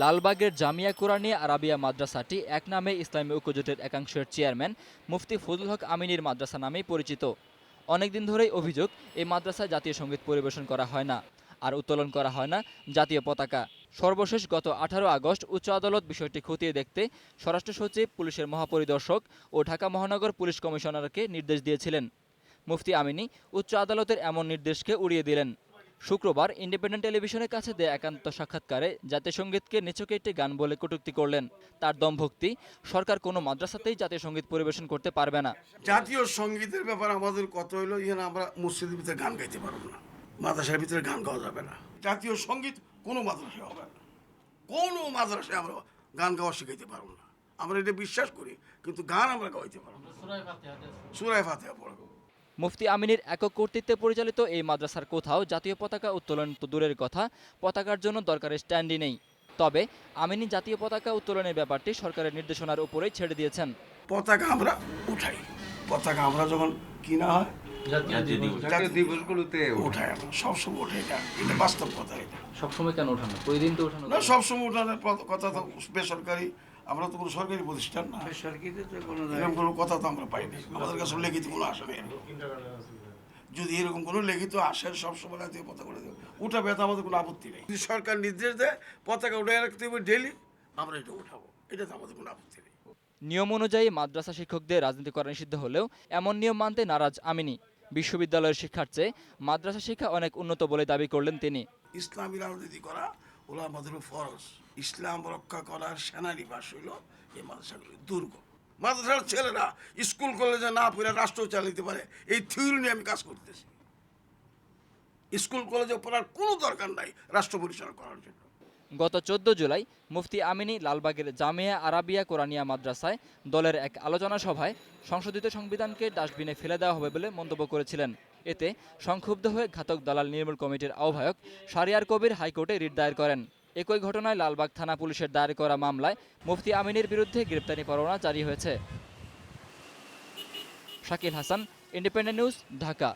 লালবাগের Jamia Quraniya Arabia মাদ্রাসাটি এক নামে ইসলামী ঐক্যজোটের একাংশের চেয়ারম্যান মুফতি ফজল হক আমিনীর মাদ্রাসা নামেই পরিচিত। অনেকদিন ধরেই অভিযোগ, এই মাদ্রাসায় জাতীয় সংগীত পরিবেশন করা হয় না আর উত্তোলন করা হয় না জাতীয় পতাকা। সর্বশেষ গত আঠারো আগস্ট উচ্চ আদালত বিষয়টি খতিয়ে দেখতে স্বরাষ্ট্র সচিব, পুলিশের মহাপরিদর্শক ও ঢাকা মহানগর পুলিশ কমিশনারকে নির্দেশ দিয়েছিলেন। মুফতি আমিনী উচ্চ আদালতের এমন নির্দেশকে উড়িয়ে দিলেন। শুক্রবার ইন্ডিপেন্ডেন্ট টেলিভিশনের কাছে দেয়া একান্ত সাক্ষাৎকারে জাতীয় সঙ্গীতকে নিচকে একটি গান বলে কটূক্তি করলেন। তার দমভক্তি, সরকার কোনো মাদ্রাসাতেই জাতীয় সংগীত পরিবেশন করতে পারবে না। জাতীয় সঙ্গীতের ব্যাপারে আমাদের কত হইল এখানে আমরা মসজিদের ভিতরে গান গাইতে পারব না। মাদ্রাসার ভিতরে গান গাওয়া যাবে না। জাতীয় সংগীত কোনো মাদ্রাসায় হবে না। কোনো মাদ্রাসায় আমরা গান গাওয়া শিখাইতে পারব না। আমরা এটা বিশ্বাস করি, কিন্তু গান আমরা গাইতে পারব সুরায় ফাতেহা পড়ব। মুফতি আমিনীর একক কর্তৃত্বে পরিচালিত এই মাদ্রাসার কোথাও জাতীয় পতাকা উত্তোলন তো দূরের কথা পতাকার জন্য দরকারের স্ট্যান্ডই নেই। তবে আমিনী জাতীয় পতাকা উত্তোলনের ব্যাপারটি সরকারের নির্দেশনার উপরেই ছেড়ে দিয়েছেন। পতাকা আমরা উঠাই। পতাকা আমরা যখন কিনা হয় দিবসগুলোতে উঠাই আমরা। সবসময় উঠে এটা এটা বাস্তব কথা এটা। সবসময় কেন ওঠানো প্রতিদিন তো ওঠানো না সবসময় উঠানোর কথা তো বেসরকারি আমরা তো কোনো সরকারি প্রতিষ্ঠান না। এরকম কোনো কথা তো আমরা পাইনি আমাদের কাছে লিখিত কোনো আসে নেই। যদি এরকম কোনো লিখিত আসে সবসময় জাতীয় পতাকা উঠে দেবে। উঠাবে তো আমাদের কোনো আপত্তি নেই। যদি সরকার নির্দেশ দেয় পতাকা উঠে রাখতে হবে ডেলি আমরা এটা উঠাবো। এটা তো আমাদের কোনো আপত্তি নেই। নিয়ম অনুযায়ী মাদ্রাসা শিক্ষকদের রাজনীতি করা নিষিদ্ধ হলেও এমন নিয়ম মানতে নারাজ আমিনি। বিশ্ববিদ্যালয়ের শিক্ষার চেয়ে মাদ্রাসা শিক্ষা অনেক উন্নত বলে দাবি করলেন তিনি। ইসলামী রাজনীতি করা হলো আমাদের ফরজ। ইসলাম রক্ষা করার সেনানিবাস হইল এই মাদ্রাসাগুলি দুর্গ। মাদ্রাসার ছেলেরা স্কুল, কলেজে না পড়ে রাষ্ট্র চালাতে পারে, এই থিওরি নিয়ে আমি কাজ করতেছি। স্কুল, কলেজে পড়ার কোনো দরকার নাই রাষ্ট্র পরিচালনা করার জন্য। গত চোদ্দ জুলাই মুফতি আমিনী লালবাগের জামিয়া আরাবিয়া কোরআনিয়া মাদ্রাসায় দলের এক আলোচনা সভায় সংশোধিত সংবিধানকে ডাস্টবিনে ফেলে দেওয়া হবে বলে মন্তব্য করেছিলেন। এতে সংক্ষুব্ধ হয়ে ঘাতক দালাল নির্মূল কমিটির আহ্বায়ক সারিয়ার কবির হাইকোর্টে রিট দায়ের করেন। একই ঘটনায় লালবাগ থানা পুলিশের দায়ের করা মামলায় মুফতি আমিনের বিরুদ্ধে গ্রেপ্তারি পরোয়ানা জারি হয়েছে। Shakil Hasan, independent news, Dhaka.